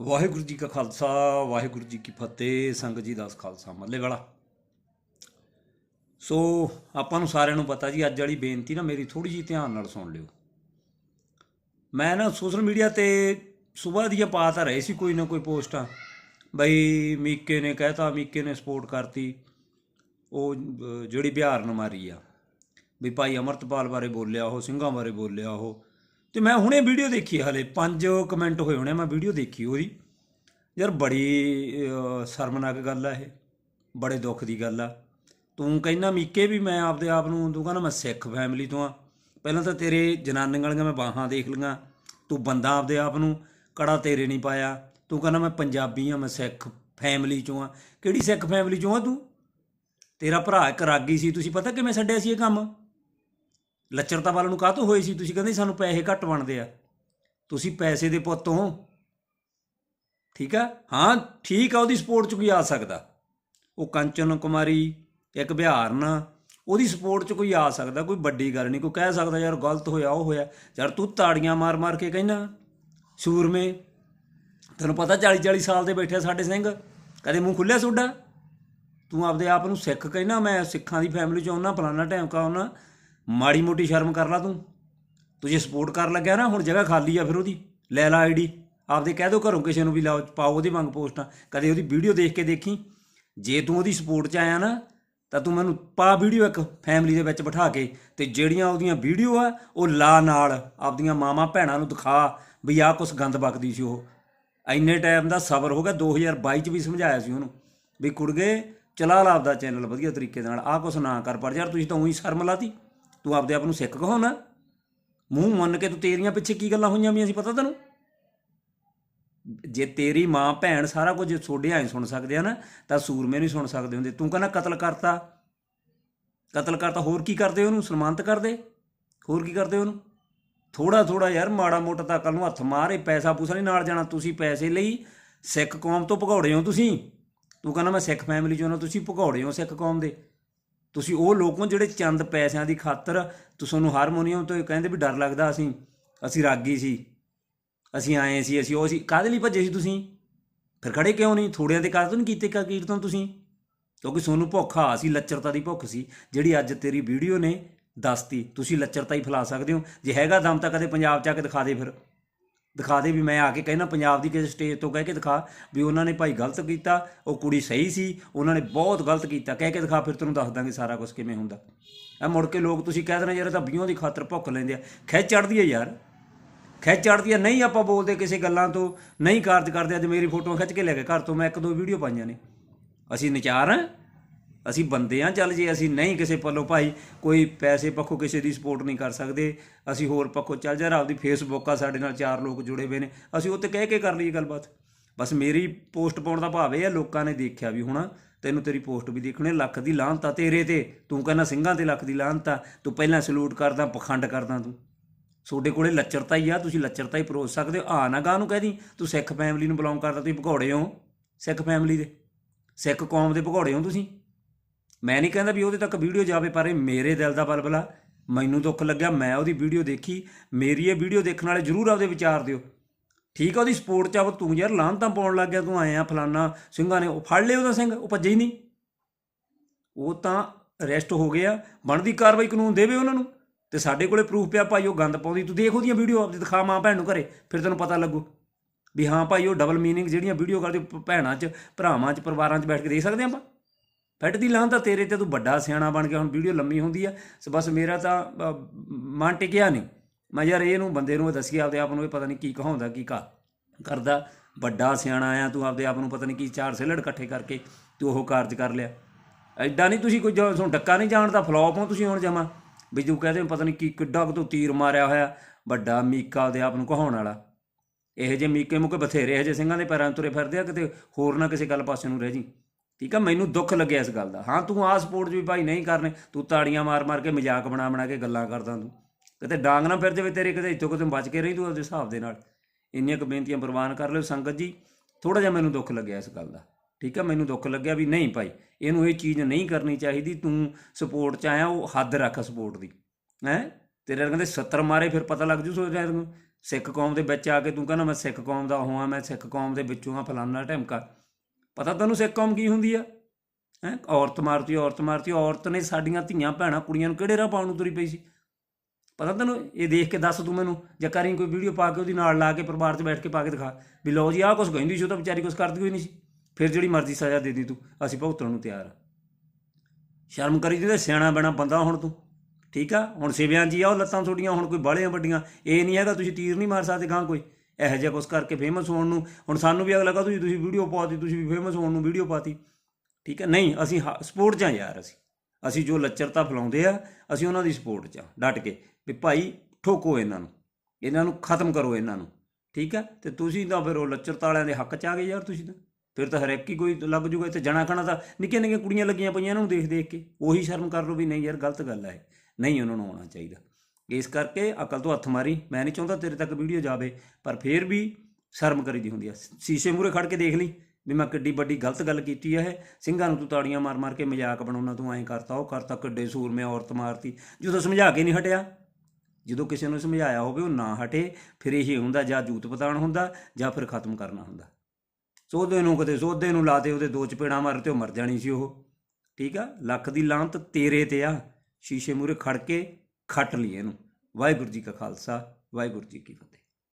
ਵਾਹਿਗੁਰੂ ਜੀ ਕਾ ਖਾਲਸਾ, ਵਾਹਿਗੁਰੂ ਜੀ ਕੀ ਫਤਿਹ, ਸੰਗਤ ਜੀ ਦਾਸ ਖਾਲਸਾ ਮੱਲੇ ਵਾਲਾ। ਸੋ ਆਪਾਂ ਨੂੰ ਸਾਰਿਆਂ ਨੂੰ ਪਤਾ ਜੀ, ਅੱਜ ਵਾਲੀ ਬੇਨਤੀ ਨਾ ਮੇਰੀ ਥੋੜੀ ਜੀ ਧਿਆਨ ਨਾਲ ਸੁਣ ਲਿਓ। ਮੈਂ ਨਾ ਸੋਸ਼ਲ ਮੀਡੀਆ ਤੇ ਸਵੇਰ ਦੀਆਂ ਪਾ ਤਾਂ ਰਹੇ ਸੀ ਕੋਈ ਨਾ ਕੋਈ ਪੋਸਟਾਂ। ਬਈ ਮੀਕੇ ਨੇ ਕਹਿਤਾ, ਮੀਕੇ ਨੇ ਸਪੋਰਟ ਕਰਤੀ, ਉਹ ਜਿਹੜੀ ਬਿਹਾਰ ਨੂੰ ਮਾਰੀ ਆ। ਵੀ ਭਾਈ ਅਮਰਤਪਾਲ ਬਾਰੇ ਬੋਲਿਆ, ਉਹ ਸਿੰਘਾਂ ਬਾਰੇ ਬੋਲਿਆ, ਉਹ ਤੇ ਮੈਂ ਹੁਣੇ ਵੀਡੀਓ ਦੇਖੀ ਹਲੇ। ਪੰਜ ਕਮੈਂਟ ਹੋਏ ਹੋਣੇ ਮੈਂ ਵੀਡੀਓ ਦੇਖੀ ਉਹਦੀ। ਯਾਰ ਬੜੀ ਸ਼ਰਮਨਾਕ ਗੱਲ ਆ ਇਹ। ਬੜੇ ਦੁੱਖ ਦੀ ਗੱਲ ਆ। ਤੂੰ ਕਹਿੰਦਾ, ਮੀਕੇ ਵੀ ਮੈਂ ਆਪਦੇ ਆਪ ਨੂੰ, ਤੂੰ ਕਹਿੰਦਾ, ਮੈਂ ਸਿੱਖ ਫੈਮਿਲੀ ਤੋਂ ਆ। ਪਹਿਲਾਂ ਤਾਂ ਤੇਰੇ ਜਨਾਨੀਆਂ ਵਾਲੀਆਂ ਮੈਂ ਬਾਹਾਂ ਦੇਖ ਲਈਆਂ। ਤੂੰ ਬੰਦਾ ਆਪਦੇ ਆਪ ਨੂੰ, ਕੜਾ ਤੇਰੇ ਨਹੀਂ ਪਾਇਆ। ਤੂੰ ਕਹਿੰਦਾ, ਮੈਂ ਪੰਜਾਬੀ ਆ, ਮੈਂ ਸਿੱਖ ਫੈਮਿਲੀ ਚੋਂ ਆ। ਕਿਹੜੀ ਸਿੱਖ ਫੈਮਿਲੀ ਚੋਂ ਆ ਤੂੰ? ਤੇਰਾ ਭਰਾ ਇੱਕ ਰਾਗੀ ਸੀ, ਤੁਸੀਂ ਪਤਾ ਕਿਵੇਂ ਛੱਡਿਆ ਸੀ ਇਹ ਕੰਮ? ਲੱਚਰਤਾ ਵਾਲ ਨੂੰ ਕਾਹਤੋਂ ਹੋਏ ਸੀ? ਤੁਸੀਂ ਕਹਿੰਦੇ ਸਾਨੂੰ ਪੈਸੇ ਘੱਟ ਬਣਦੇ ਆ। ਤੁਸੀਂ ਪੈਸੇ ਦੇ ਪੁੱਤ ਹੋ। ਠੀਕ ਆ? ਹਾਂ, ਠੀਕ ਆ, ਉਹਦੀ ਸਪੋਰਟ ਚ ਕੋਈ ਆ ਸਕਦਾ। ਉਹ ਕੰਚਨ ਕੁਮਾਰੀ, ਇੱਕ ਬਿਹਾਰਨ ਉਹਦੀ ਸਪੋਰਟ ਚ ਕੋਈ ਆ ਸਕਦਾ, ਕੋਈ ਵੱਡੀ ਗੱਲ ਨਹੀਂ। ਕੋਈ ਕਹਿ ਸਕਦਾ, ਯਾਰ ਗਲਤ ਹੋਇਆ, ਉਹ ਹੋਇਆ। ਯਾਰ ਤੂੰ ਤਾੜੀਆਂ ਮਾਰ ਮਾਰ ਕੇ ਕਹਿਣਾ ਸੂਰਮੇ। ਤੈਨੂੰ ਪਤਾ 40 40 ਸਾਲ ਦੇ ਬੈਠੇ ਸਾਡੇ ਸਿੰਘ। ਕਦੇ ਮੂੰਹ ਖੁੱਲਿਆ ਸੋਡਾ? ਤੂੰ ਆਪਦੇ ਆਪ ਨੂੰ ਸਿੱਖ ਕਹਿਣਾ ਮੈਂ ਸਿੱਖਾਂ ਦੀ ਫੈਮਿਲੀ ਚੋਂ ਆਉਣਾ ਫਲਾਣਾ ਟਾਈਮ ਕਾ ਆਉਣਾ ਮਾੜੀ ਮੋਟੀ ਸ਼ਰਮ ਕਰ ਲਾ ਤੂੰ। ਤੂੰ ਜੇ ਸਪੋਰਟ ਕਰ ਲੱਗਿਆ ਨਾ, ਹੁਣ ਜਗ੍ਹਾ ਖਾਲੀ ਆ ਫਿਰ ਉਹਦੀ। ਲੈ ਲਾ ਆਈਡੀ ਆਪਦੇ ਕਹਿ ਦੋ ਘਰੋਂ ਕਿਸੇ ਨੂੰ ਵੀ ਲਾਓ, ਪਾਓ ਉਹਦੀ ਮੰਗ ਪੋਸਟਾਂ। ਕਦੇ ਉਹਦੀ ਵੀਡੀਓ ਦੇਖ ਕੇ ਦੇਖੀ? ਜੇ ਤੂੰ ਉਹਦੀ ਸਪੋਰਟ 'ਚ ਆਇਆ ਨਾ, ਤਾਂ ਤੂੰ ਮੈਨੂੰ ਪਾ ਵੀਡੀਓ ਇੱਕ ਫੈਮਿਲੀ ਦੇ ਵਿੱਚ ਬਿਠਾ ਕੇ, ਤੇ ਜਿਹੜੀਆਂ ਉਹਦੀਆਂ ਵੀਡੀਓ ਆ, ਉਹ ਲਾ ਨਾਲ ਆਪਦੀਆਂ ਮਾਮਾ ਭੈਣਾਂ ਨੂੰ ਦਿਖਾ ਵੀ ਆਹ ਕੁਛ ਗੰਦ ਬਕਦੀ ਸੀ ਉਹ। ਇੰਨੇ ਟਾਈਮ ਦਾ ਸਬਰ ਹੋ ਗਿਆ 2022 ਚ ਵੀ ਸਮਝਾਇਆ ਸੀ ਉਹਨੂੰ ਵੀ ਕੁੜਗੇ ਚਲਾ ਲਾ ਆਪਦਾ ਚੈਨਲ ਵਧੀਆ ਤਰੀਕੇ ਦੇ ਨਾਲ, ਆਹ ਕੁਛ ਨਾ ਕਰ, ਪਰ ਯਾਰ ਤੁਸੀਂ ਤਾਂ ਉਹੀ ਸ਼ਰਮ ਲਾਤੀ। ਤੂੰ ਆਪਦੇ ਆਪ ਨੂੰ ਸਿੱਖ ਕਹਾਉਣਾ ਮੂੰਹ ਮੰਨ ਕੇ ਤੂੰ ਤੇਰੀਆਂ ਪਿੱਛੇ ਕੀ ਗੱਲਾਂ ਹੋਈਆਂ ਵੀ ਸੀ, ਪਤਾ ਤੈਨੂੰ? ਜੇ ਤੇਰੀ ਮਾਂ, ਭੈਣ ਸਾਰਾ ਕੁਝ ਛੋਡੇ ਆਏ ਸੁਣ ਸਕਦੇ ਆ ਨਾ, ਤਾਂ ਸੂਰਮੇ ਨਹੀਂ ਸੁਣ ਸਕਦੇ ਹੁੰਦੇ। ਤੂੰ ਕਹਿੰਦਾ ਕਤਲ ਕਰਤਾ। ਕਤਲ ਕਰਤਾ, ਹੋਰ ਕੀ ਕਰਦੇ ਉਹਨੂੰ? ਸਨਮਾਨਿਤ ਕਰਦੇ? ਹੋਰ ਕੀ ਕਰਦੇ ਉਹਨੂੰ? ਥੋੜਾ ਥੋੜਾ ਯਾਰ, ਮਾੜਾ ਮੋਟਾ ਤਾਂ ਕੱਲ ਨੂੰ ਹੱਥ ਮਾਰੇ ਪੈਸਾ ਪੂਸਾ ਨਹੀਂ ਨਾਲ ਜਾਣਾ ਤੁਸੀਂ ਪੈਸੇ ਲਈ। ਸਿੱਖ ਕੌਮ ਤੋਂ ਭਗੌੜੇ ਹੋ ਤੁਸੀਂ। ਤੂੰ ਕਹਿੰਦਾ ਮੈਂ ਸਿੱਖ ਫੈਮਿਲੀ ਚੋਂ ਨਾ ਤੁਸੀਂ ਭਗੌੜੇ ਹੋ ਸਿੱਖ ਕੌਮ ਦੇ। ਤੁਸੀਂ ਉਹ ਲੋਕ ਹੋ ਜਿਹੜੇ ਚੰਦ ਪੈਸਿਆਂ ਦੀ ਖਾਤਰ ਤੁਹਾਨੂੰ ਹਾਰਮੋਨੀਅਮ ਤੋਂ ਕਹਿੰਦੇ ਵੀ ਡਰ ਲੱਗਦਾ ਅਸੀਂ ਅਸੀਂ ਰਾਗੀ ਸੀ, ਅਸੀਂ ਆਏ ਸੀ, ਅਸੀਂ ਉਹ ਸੀ। ਕਾਹਦੇ ਲਈ ਭੱਜੇ ਸੀ ਤੁਸੀਂ? ਫਿਰ ਖੜੇ ਕਿਉਂ ਨਹੀਂ? ਥੋੜਿਆਂ ਦੇ ਕਾਹਤੋਂ ਨਹੀਂ ਕੀਤੇ ਕਾ ਕੀਰਤਨ ਤੁਸੀਂ? ਕਿਉਂਕਿ ਤੁਹਾਨੂੰ ਭੁੱਖ ਆ ਸੀ ਲੱਚਰਤਾ ਦੀ ਭੁੱਖ ਸੀ। ਜਿਹੜੀ ਅੱਜ ਤੇਰੀ ਵੀਡੀਓ ਨੇ, ਦੱਸਤੀ, ਤੁਸੀਂ ਲੱਚਰਤਾ ਹੀ ਫੈਲਾ ਸਕਦੇ ਹੋ। ਜੇ ਹੈਗਾ ਦਮ ਤਾਂ ਕਦੇ ਪੰਜਾਬ ਚ ਆ ਕੇ ਦਿਖਾ ਦੇ ਫਿਰ। ਦਿਖਾ ਦੇ ਵੀ ਮੈਂ ਆ ਕੇ ਕਹਿਣਾ, ਪੰਜਾਬ ਦੀ ਕਿਸੇ ਸਟੇਜ ਤੋਂ ਕਹਿ ਕੇ ਦਿਖਾ ਵੀ ਉਹਨਾਂ ਨੇ ਭਾਈ ਗਲਤ ਕੀਤਾ, ਉਹ ਕੁੜੀ ਸਹੀ ਸੀ, ਉਹਨਾਂ ਨੇ ਬਹੁਤ ਗਲਤ ਕੀਤਾ। ਕਹਿ ਕੇ ਦਿਖਾ, ਫਿਰ ਤੈਨੂੰ ਦੱਸ ਦਾਂਗੇ ਸਾਰਾ ਕੁਝ ਕਿਵੇਂ ਹੁੰਦਾ। ਆ ਮੁੜ ਕੇ ਲੋਕ ਤੁਸੀਂ ਕਹਿ ਦੇਣਾ, ਯਾਰ ਤਾਂ ਵੀਆਂ ਦੀ ਖਾਤਰ ਭੁੱਖ ਲੈਂਦੇ ਆ। ਖਿੱਚ ਚੜਦੀ ਹੈ ਯਾਰ। ਖਿੱਚ ਚੜਦੀ ਹੈ ਨਹੀਂ ਆਪਾਂ ਬੋਲਦੇ ਕਿਸੇ ਗੱਲਾਂ ਤੋਂ, ਨਹੀਂ ਕਾਰਜ ਕਰਦੇ, ਅੱਜ ਮੇਰੀ ਫੋਟੋਆਂ ਖਿੱਚ ਕੇ ਲੈ ਕੇ ਘਰ ਤੋਂ, ਮੈਂ ਇੱਕ ਦੋ ਵੀਡੀਓ ਪਾਈਆਂ ਨੇ। ਅਸੀਂ ਨਚਾਰ ਹਾਂ। ਅਸੀਂ ਬੰਦੇ ਆ, ਚੱਲ ਜੇ ਅਸੀਂ ਨਹੀਂ ਕਿਸੇ ਪੱਲੋਂ ਭਾਈ, ਕੋਈ ਪੈਸੇ ਪੱਖੋਂ ਕਿਸੇ ਦੀ ਸਪੋਰਟ ਨਹੀਂ ਕਰ ਸਕਦੇ, ਅਸੀਂ ਹੋਰ ਪੱਖੋਂ ਚੱਲ ਜਾ ਆਪਦੀ ਫੇਸਬੁੱਕ ਆ ਸਾਡੇ ਨਾਲ ਚਾਰ ਲੋਕ ਜੁੜੇ ਹੋਏ ਨੇ, ਅਸੀਂ ਉੱਤੇ ਕਹਿ ਕੇ ਕਰ ਲਈਏ ਗੱਲਬਾਤ। ਬਸ ਮੇਰੀ ਪੋਸਟ ਪਾਉਣ ਦਾ ਭਾਵ ਇਹ ਆ, ਲੋਕਾਂ ਨੇ ਦੇਖਿਆ ਵੀ ਹੁਣ ਤੈਨੂੰ ਤੇਰੀ ਪੋਸਟ ਵੀ ਦੇਖਣੇ, ਲੱਖ ਦੀ ਲਾਹਨਤ ਆ ਤੇਰੇ ਤੇ, ਤੂੰ ਕਹਿੰਦਾ ਸਿੰਘਾਂ ਤੇ ਲੱਖ ਦੀ ਲਾਹਨਤ ਆ, ਤੂੰ ਪਹਿਲਾਂ ਸਲੂਟ ਕਰਦਾ, ਪਖੰਡ ਕਰਦਾ ਤੂੰ। ਤੁਹਾਡੇ ਕੋਲੇ ਲੱਚਰਤਾ ਹੀ ਆ, ਤੁਸੀਂ ਲੱਚਰਤਾ ਹੀ ਪਰੋਸ ਸਕਦੇ ਹੋ, ਆ ਨਾ ਗਾਂ ਨੂੰ ਕਹਿਦੀ ਤੂੰ ਸਿੱਖ ਫੈਮਿਲੀ ਨੂੰ ਬਿਲੋਂਗ ਕਰਦਾ, ਤੁਸੀਂ ਭਗੌੜੇ ਹੋ, ਸਿੱਖ ਫੈਮਿਲੀ ਦੇ, ਸਿੱਖ ਕੌਮ ਦੇ ਭਗੌੜੇ ਹੋ ਤੁਸੀਂ। ਮੈਂ ਨਹੀਂ ਕਹਿੰਦਾ ਵੀ ਉਹਦੇ ਤੱਕ ਵੀਡੀਓ ਜਾਵੇ, ਪਰ ਇਹ ਮੇਰੇ ਦਿਲ ਦਾ ਬਲਬਲਾ। ਮੈਨੂੰ ਦੁੱਖ ਲੱਗਿਆ, ਮੈਂ ਉਹਦੀ ਵੀਡੀਓ ਦੇਖੀ। ਮੇਰੀ ਇਹ ਵੀਡੀਓ ਦੇਖਣ ਵਾਲੇ ਜਰੂਰ ਆਪਦੇ ਵਿਚਾਰ ਦਿਓ। ਠੀਕ ਆ, ਉਹਦੀ ਸਪੋਰਟ ਚ ਆ ਤੂੰ ਯਾਰ ਲਾਹਨਤਾਂ ਪਾਉਣ ਲੱਗ ਗਿਆ, ਤੂੰ ਆਇਆ ਫਲਾਨਾ ਸਿੰਘਾਂ ਨੇ, ਉਹ ਫੜ ਲਿਆ ਉਹਦਾ ਸਿੰਘ, ਉਹ ਭੱਜੇ ਹੀ ਨਹੀਂ। ਉਹ ਤਾਂ ਅਰੈਸਟ ਹੋ ਗਿਆ ਬਣਦੀ ਕਾਰਵਾਈ ਕਾਨੂੰਨ ਦੇਵੇ ਉਹਨਾਂ ਨੂੰ। ਤੇ ਸਾਡੇ ਕੋਲੇ ਪ੍ਰੂਫ ਪਿਆ, ਭਾਈ ਉਹ ਗੰਦ ਪਾਉਂਦੀ, ਤੂੰ ਦੇਖ ਉਹਦੀਆਂ ਵੀਡੀਓ ਆਪਦੀ, ਦਿਖਾ ਮਾਂ ਭੈਣ ਨੂੰ ਘਰੇ, ਫਿਰ ਤੈਨੂੰ ਪਤਾ ਲੱਗੂ। ਵੀ ਹਾਂ ਭਾਈ, ਉਹ ਡਬਲ ਮੀਨਿੰਗ ਜਿਹੜੀਆਂ ਵੀਡੀਓ ਕਰਦੇ, ਭੈਣਾਂ 'ਚ, ਭਰਾਵਾਂ 'ਚ, ਪਰਿਵਾਰਾਂ 'ਚ ਬੈਠ ਕੇ ਦੇਖ ਸਕਦੇ ਆਪਾਂ? ਫੈਟ ਦੀ ਲਾਂ ਤਾਂ ਤੇਰੇ ਤੇ ਤੂੰ ਵੱਡਾ ਸਿਆਣਾ ਬਣ ਗਿਆ ਹੁਣ ਵੀਡੀਓ ਲੰਮੀ ਹੁੰਦੀ ਆ। ਸੋ ਬਸ ਮੇਰਾ ਤਾਂ ਮਨ ਟਿਕਿਆ ਨਹੀਂ। ਮੈਂ ਯਾਰ ਇਹਨੂੰ ਬੰਦੇ ਨੂੰ ਦੱਸੀ, ਆਪਦੇ ਆਪ ਨੂੰ ਇਹ ਪਤਾ ਨਹੀਂ ਕੀ ਕਹਾਉਂਦਾ, ਕੀ ਕਾ, ਕਰਦਾ। ਵੱਡਾ ਸਿਆਣਾ ਆਇਆ ਤੂੰ, ਆਪਦੇ ਆਪ ਨੂੰ ਪਤਾ ਨਹੀਂ ਕੀ ਚਾਰ ਸਿਲੜ ਇਕੱਠੇ ਕਰਕੇ ਤੂੰ ਉਹ ਕਾਰਜ ਕਰ ਲਿਆ। ਐਡਾ ਨਹੀਂ ਤੁਸੀਂ ਕੋਈ ਜੋ ਤੁਹਾਨੂੰ ਡੱਕਾ ਨਹੀਂ ਜਾਣਦਾ ਫਲॉप ਹੋ ਤੁਸੀਂ ਹੁਣ ਜਮਾ। ਵੀ ਤੂੰ ਕਹਦੇ ਪਤਾ ਨਹੀਂ ਕੀ, ਕਿੱਡਾ ਕੁ ਤੂੰ ਤੀਰ ਮਾਰਿਆ ਹੋਇਆ, ਵੱਡਾ ਮੀਕਾ ਆਪਦੇ ਆਪ ਨੂੰ ਕਹਾਉਣ ਵਾਲਾ। ਇਹੋ ਜਿਹੇ ਮੀਕੇ ਮੁਕੇ ਬਥੇਰੇ, ਇਹੋ ਜਿਹੇ ਸਿੰਘਾਂ ਦੇ ਪੈਰਾਂ 'ਚ ਤੁਰੇ ਫਿਰਦੇ ਆ, ਕਿਤੇ ਹੋਰ ਨਾ ਕਿਸੇ ਗੱਲ ਪਾਸੇ ਨੂੰ ਰਹਿ ਜੀ ਠੀਕ ਆ, ਮੈਨੂੰ ਦੁੱਖ ਲੱਗਿਆ ਇਸ ਗੱਲ ਦਾ। ਹਾਂ, ਤੂੰ ਆ ਸਪੋਰਟ ਵੀ ਭਾਈ ਨਹੀਂ ਕਰਨੇ, ਤੂੰ ਤਾੜੀਆਂ ਮਾਰ ਮਾਰ ਕੇ ਮਜ਼ਾਕ ਬਣਾ ਬਣਾ ਕੇ ਗੱਲਾਂ ਕਰਦਾ ਤੂੰ। ਕਿਤੇ ਡਾਂਗ ਨਾ ਫਿਰ ਜਾਵੇ ਤੇਰੇ ਕਿਤੇ, ਇੱਥੋਂ ਕਿਤੇ ਬਚ ਕੇ ਰਹੀ ਤੂੰ ਆਪਦੇ ਹਿਸਾਬ ਦੇ ਨਾਲ। ਇੰਨੀਆਂ ਕੁ ਬੇਨਤੀਆਂ ਪ੍ਰਵਾਨ ਕਰ ਲਿਓ ਸੰਗਤ ਜੀ। ਥੋੜਾ ਜਿਹਾ ਮੈਨੂੰ ਦੁੱਖ ਲੱਗਿਆ ਇਸ ਗੱਲ ਦਾ। ਠੀਕ ਆ, ਮੈਨੂੰ ਦੁੱਖ ਲੱਗਿਆ ਵੀ ਨਹੀਂ ਭਾਈ, ਇਹਨੂੰ ਇਹ ਚੀਜ਼ ਨਹੀਂ ਕਰਨੀ ਚਾਹੀਦੀ, ਤੂੰ ਸਪੋਰਟ ਚ ਆਇਆ, ਉਹ ਹੱਦ ਰੱਖ ਸਪੋਰਟ ਦੀ। ਹੈ? ਤੇਰੇ ਕਹਿੰਦੇ 70 ਮਾਰੇ ਫਿਰ ਪਤਾ ਲੱਗ ਜੂ ਸੋ ਸਿੱਖ ਕੌਮ ਦੇ ਵਿੱਚ ਆ ਕੇ ਤੂੰ ਕਹਿੰਦਾ, ਮੈਂ ਸਿੱਖ ਕੌਮ ਦਾ ਹੋਵਾਂ ਮੈਂ ਸਿੱਖ ਕੌਮ ਦੇ ਵਿੱਚੋਂ ਆ ਫਲਾਨਾ ਢਮਕਾ। ਪਤਾ ਤੈਨੂੰ ਸਿੱਖ ਕੌਮ ਕੀ ਹੁੰਦੀ ਆ? ਹੈ? ਔਰਤ ਮਾਰਤੀ ਔਰਤ ਮਾਰਤੀ, ਔਰਤ ਨੇ ਸਾਡੀਆਂ ਧੀਆਂ, ਭੈਣਾਂ, ਕੁੜੀਆਂ ਨੂੰ ਕਿਹੜੇ ਰਾਹ ਪਾਉਣ ਨੂੰ ਤੁਰੀ ਪਈ ਸੀ? ਪਤਾ ਤੈਨੂੰ ਇਹ ਦੇਖ ਕੇ ਦੱਸ ਤੂੰ ਮੈਨੂੰ, ਜਾਂ ਕਰੀ ਕੋਈ ਵੀਡੀਓ ਪਾ ਕੇ ਉਹਦੀ ਨਾਲ ਲਾ ਕੇ ਪਰਿਵਾਰ 'ਚ ਬੈਠ ਕੇ ਪਾ ਕੇ ਦਿਖਾ, ਵੀ ਲਓ ਜੀ, ਆਹ ਕੁਝ ਕਹਿੰਦੀ ਸੀ, ਉਹ ਤਾਂ ਵਿਚਾਰੀ ਕੁਝ ਕਰਦੀ ਹੋਈ ਨਹੀਂ ਸੀ। ਫਿਰ ਜਿਹੜੀ ਮਰਜ਼ੀ ਸਜ਼ਾ ਦੇ ਦੀ ਤੂੰ, ਅਸੀਂ ਭੁਗਤਣ ਨੂੰ ਤਿਆਰ ਆ। ਸ਼ਰਮ ਕਰੀ ਜਿਹਦੇ ਸਿਆਣਾ ਬਣਾ ਬੰਦਾ ਹੁਣ ਤੂੰ, ਠੀਕ ਆ? ਹੁਣ ਸਿਵਿਆਂ ਜੀ ਆ, ਉਹ ਲੱਤਾਂ ਤੁਹਾਡੀਆਂ ਹੁਣ ਕੋਈ ਬਾਹਲੀਆਂ ਵੱਡੀਆਂ, ਇਹ ਨਹੀਂ ਹੈਗਾ ਤੁਸੀਂ ਤੀਰ ਨਹੀਂ ਮਾਰ ਸਕਦੇ ਗਾਂ ਕੋਈ। ਇਹੋ ਜਿਹਾ ਕੁਛ ਕਰਕੇ ਫੇਮਸ ਹੋਣ ਨੂੰ। ਹੁਣ ਸਾਨੂੰ ਵੀ ਅਗਲਾ ਕਹਦਾ ਤੁਸੀਂ ਤੁਸੀਂ ਵੀਡੀਓ ਪਾਤੀ, ਤੁਸੀਂ ਵੀ ਫੇਮਸ ਹੋਣ ਨੂੰ ਵੀਡੀਓ ਪਾਤੀ। ਠੀਕ ਹੈ? ਨਹੀਂ, ਅਸੀਂ ਸਪੋਰਟ 'ਚ ਆ ਯਾਰ ਅਸੀਂ। ਅਸੀਂ ਜੋ ਲੱਚਰਤਾ ਫਲਾਉਂਦੇ ਆ, ਅਸੀਂ ਉਹਨਾਂ ਦੀ ਸਪੋਰਟ 'ਚ ਆ ਡਟ ਕੇ। ਵੀ ਭਾਈ, ਠੋਕੋ ਇਹਨਾਂ ਨੂੰ। ਇਹਨਾਂ ਨੂੰ ਖਤਮ ਕਰੋ ਇਹਨਾਂ ਨੂੰ। ਠੀਕ ਹੈ? ਤੇ ਤੁਸੀਂ ਤਾਂ ਫਿਰ ਉਹ ਲੱਚਰਤਾ ਵਾਲਿਆਂ ਦੇ ਹੱਕ 'ਚ ਆ ਗਏ ਯਾਰ ਤੁਸੀਂ ਤਾਂ। ਫਿਰ ਤਾਂ ਹਰ ਹੀ ਕੋਈ ਲੱਗ ਜੂਗਾ, ਇੱਥੇ ਜਣਾ ਖਣਾ ਤਾਂ ਨਿੱਕੀਆਂ ਨਿੱਕੀਆਂ ਕੁੜੀਆਂ ਲੱਗੀਆਂ ਪਈਆਂ ਇਹਨਾਂ ਨੂੰ ਦੇਖ ਦੇਖ ਕੇ। ਉਹੀ ਸ਼ਰਮ ਕਰ ਲਓ ਵੀ ਨਹੀਂ ਯਾਰ, ਗਲਤ ਗੱਲ ਹੈ ਨਹੀਂ ਉਹਨਾਂ ਨੂੰ ਆਉਣਾ ਚਾਹੀਦਾ। ਇਸ ਕਰਕੇ ਅਕਲ ਤੋਂ ਹੱਥ ਮਾਰੀ। ਮੈਂ ਨਹੀਂ ਚਾਹੁੰਦਾ ਤੇਰੇ ਤੱਕ ਵੀਡੀਓ ਜਾਵੇ, ਪਰ ਫਿਰ ਵੀ ਸ਼ਰਮ ਕਰੀਦੀ ਹੁੰਦੀ ਆ। ਸ਼ੀਸ਼ੇ ਮੂਰੇ ਖੜ ਕੇ ਦੇਖ ਲਈ ਵੀ ਮੈਂ ਕਿੱਡੀ ਵੱਡੀ ਗਲਤ ਗੱਲ ਕੀਤੀ ਹੈ ਇਹ। ਸਿੰਘਾਂ ਨੂੰ ਤੂੰ ਤਾੜੀਆਂ ਮਾਰ ਮਾਰ ਕੇ ਮਜ਼ਾਕ ਬਣਾਉਣਾ ਤੂੰ ਐਂ ਕਰਤਾ, ਉਹ ਕਰਤਾ, ਕਿੱਡੇ ਸੂਰਮੇ ਔਰਤ ਮਾਰਤੀ। ਜਦੋਂ ਸਮਝਾ ਕੇ ਨਹੀਂ ਹਟਿਆ, ਜਦੋਂ ਕਿਸੇ ਨੂੰ ਸਮਝਾਇਆ ਹੋਵੇ ਉਹ ਨਾ ਹਟੇ, ਫਿਰ ਇਹ ਹੁੰਦਾ ਜਾਂ ਜੂਤ ਪਤਾਣ ਹੁੰਦਾ ਜਾਂ ਫਿਰ ਖਤਮ ਕਰਨਾ ਹੁੰਦਾ। ਸੋਧੇ ਨੂੰ ਕਦੇ ਸੋਧੇ ਨੂੰ ਲਾਤੇ ਉਹਦੇ ਦੋ ਚਪੇੜਾਂ ਮਾਰ ਤੇ ਉਹ ਮਰ ਜਾਣੀ ਸੀ ਉਹ। ਠੀਕ ਆ? ਲੱਖ ਦੀ ਲਾਂਤ ਤੇਰੇ ਤੇ ਆ। ਸ਼ੀਸ਼ੇ ਮੂਰੇ ਖੜ ਕੇ ਖੱਟ ਲਈਏ ਇਹਨੂੰ। ਵਾਹਿਗੁਰੂ ਜੀ ਕਾ ਖਾਲਸਾ ਵਾਹਿਗੁਰੂ ਜੀ ਕੀ ਫਤਿਹ।